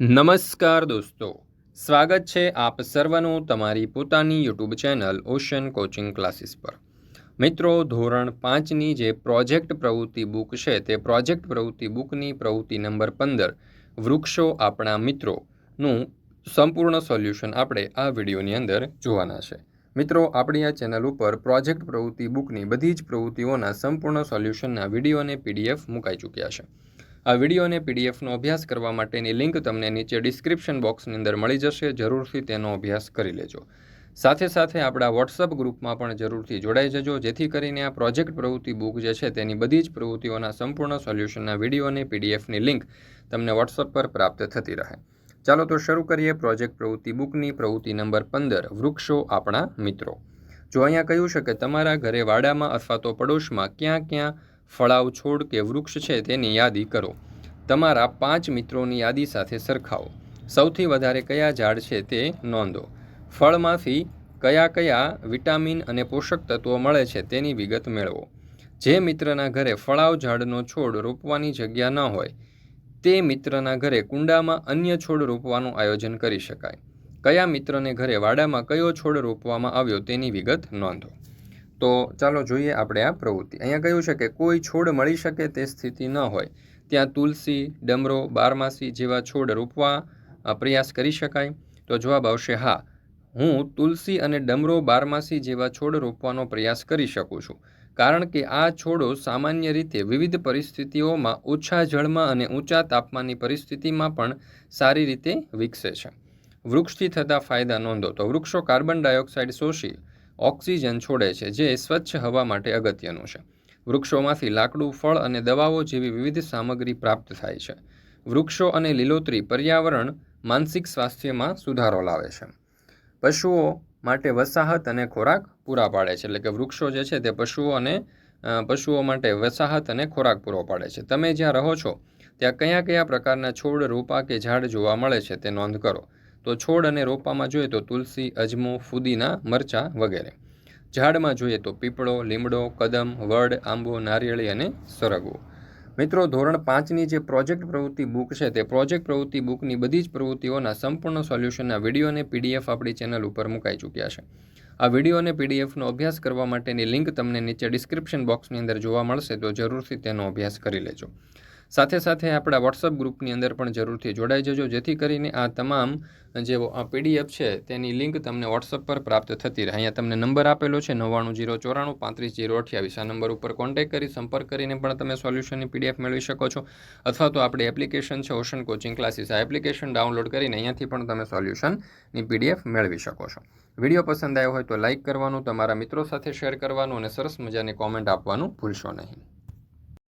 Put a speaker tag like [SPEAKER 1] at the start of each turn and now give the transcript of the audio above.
[SPEAKER 1] નમસ્કાર દોસ્તો. સ્વાગત છે આપ સર્વનું તમારી પોતાની YouTube channel Ocean Coaching Classes પર. મિત્રો, ધોરણ પાંચની જે પ્રોજેક્ટ પ્રવૃત્તિ બુક છે તે પ્રોજેક્ટ પ્રવૃત્તિ બુકની પ્રવૃત્તિ નંબર પંદર વૃક્ષો આપણા મિત્રોનું સંપૂર્ણ સોલ્યુશન આપણે આ વિડીયોની અંદર જોવાના છે. મિત્રો, આપણી આ ચેનલ ઉપર પ્રોજેક્ટ પ્રવૃત્તિ બુકની બધી જ પ્રવૃત્તિઓના સંપૂર્ણ સોલ્યુશનના વીડિયો અને પીડીએફ મુકાઈ ચૂક્યા છે. આ વીડિયો અને પીડીએફનો અભ્યાસ કરવા માટેની લિંક તમને નીચે ડિસ્ક્રિપ્શન બોક્સની અંદર મળી જશે. જરૂરથી તેનો અભ્યાસ કરી લેજો. સાથે સાથે આપણા વોટ્સઅપ ગ્રુપમાં પણ જરૂરથી જોડાઈ જજો. જેથી કરીને આ પ્રોજેક્ટ પ્રવૃત્તિ બુક જે છે તેની બધી જ પ્રવૃત્તિઓના સંપૂર્ણ સોલ્યુશનના વીડિયો અને પીડીએફની લિંક તમને વોટ્સઅપ પર પ્રાપ્ત થતી રહે. ચાલો તો શરૂ કરીએ પ્રોજેક્ટ પ્રવૃત્તિ બુકની પ્રવૃત્તિ નંબર પંદર, વૃક્ષો આપણા મિત્રો. જો અહીંયા કહ્યું છે કે તમારા ઘરે વાડામાં અથવા તો પડોશમાં ક્યાં ક્યાં ફળાવ છોડ કે વૃક્ષ છે તેની યાદી કરો. તમારા પાંચ મિત્રોની યાદી સાથે સરખાવો. સૌથી વધારે કયા ઝાડ છે તે નોંધો. ફળમાંથી કયા કયા વિટામિન અને પોષક તત્વો મળે છે તેની વિગત મેળવો. જે મિત્રના ઘરે ફળાવ ઝાડનો છોડ રોપવાની જગ્યા ન હોય, તે મિત્રના ઘરે કુંડામાં અન્ય છોડ રોપવાનું આયોજન કરી શકાય. કયા મિત્રને ઘરે વાડામાં કયો છોડ રોપવામાં આવ્યો તેની વિગત નોંધો. તો ચાલો જોઈએ આપણે આ પ્રવૃત્તિ. અહીંયા કહ્યું છે કે કોઈ છોડ મળી શકે તે સ્થિતિ ન હોય. ત્યાં તુલસી, ડમરો, બારમાસી જેવા છોડ રોપવા પ્રયાસ કરી શકાય. તો જવાબ આવશે હા. હું તુલસી અને ડમરો, બારમાસી જેવા છોડ રોપવાનો પ્રયાસ કરી શકું છું. કારણ કે આ છોડો સામાન્ય રીતે વિવિધ પરિસ્થિતિઓમાં ઓછા જળમાં અને ઊંચા તાપમાનની પરિસ્થિતિમાં પણ સારી રીતે વિકસે છે. વૃક્ષથી થતા ફાયદા નોંધો. તો વૃક્ષો કાર્બન ડાયોક્સાઇડ શોષી ઓક્સિજન છોડે છે, જે સ્વચ્છ હવા માટે અગત્યનું છે. વૃક્ષોમાંથી લાકડું, ફળ અને દવાઓ જેવી વિવિધ સામગ્રી પ્રાપ્ત થાય છે. વૃક્ષો અને લીલોતરી પર્યાવરણ માનસિક સ્વાસ્થ્યમાં સુધારો લાવે છે. પશુઓ માટે વસાહત અને ખોરાક પૂરા પાડે છે, એટલે કે વૃક્ષો જે છે તે પશુઓ અને પશુઓ માટે વસાહત અને ખોરાક પૂરો પાડે છે. તમે જ્યાં રહો છો, ત્યાં કયા કયા પ્રકારના છોડ, રોપા કે ઝાડ જોવા મળે છે તે નોંધ કરો. તો છોડ અને રોપામાં જોઈએ તો તુલસી, અજમો, ફુદીના, મરચાં વગેરે. ઝાડમાં જોઈએ તો પીપળો, લીમડો, કદમ, વડ, આંબો, નારિયેળી અને સરગવો. મિત્રો, ધોરણ પાંચની જે પ્રોજેક્ટ પ્રવૃત્તિ બુક છે, તે પ્રોજેક્ટ પ્રવૃત્તિ બુકની બધી જ પ્રવૃત્તિઓના સંપૂર્ણ સોલ્યુશનના વીડિયો અને પીડીએફ આપણી ચેનલ ઉપર મુકાઈ ચૂક્યા છે. આ વીડિયો અને પીડીએફનો અભ્યાસ કરવા માટેની લિંક તમને નીચે ડિસ્ક્રિપ્શન બોક્સની અંદર જોવા મળશે, તો જરૂરથી તેનો અભ્યાસ કરી લેજો. સાથે સાથે આપણા વોટ્સઅપ ગ્રુપની અંદર પણ જરૂરથી જોડાઈ જજો. જેથી કરીને આ તમામ જે પીડીએફ છે, તેની લિંક તમને વોટ્સઅપ પર પ્રાપ્ત થતી રહે. અહીંયા તમને નંબર આપેલો છે, નવ્વાણું જીરો ચોરાણું પાંત્રીસ જીરો અઠ્યાવીસ. આ નંબર ઉપર કોન્ટેક્ટ કરી, સંપર્ક કરીને પણ તમે સોલ્યુશનની પીડીએફ મેળવી શકો છો. અથવા તો આપણી એપ્લિકેશન છે ઓશન કોચિંગ ક્લાસીસ આ એપ્લિકેશન ડાઉનલોડ કરીને અહીંયાથી પણ તમે સોલ્યુશનની પીડીએફ મેળવી શકો છો. વીડિયો પસંદ આવ્યો હોય તો લાઇક કરવાનું, તમારા મિત્રો સાથે શેર કરવાનું અને સરસ મજાની કોમેન્ટ આપવાનું ભૂલશો નહીં.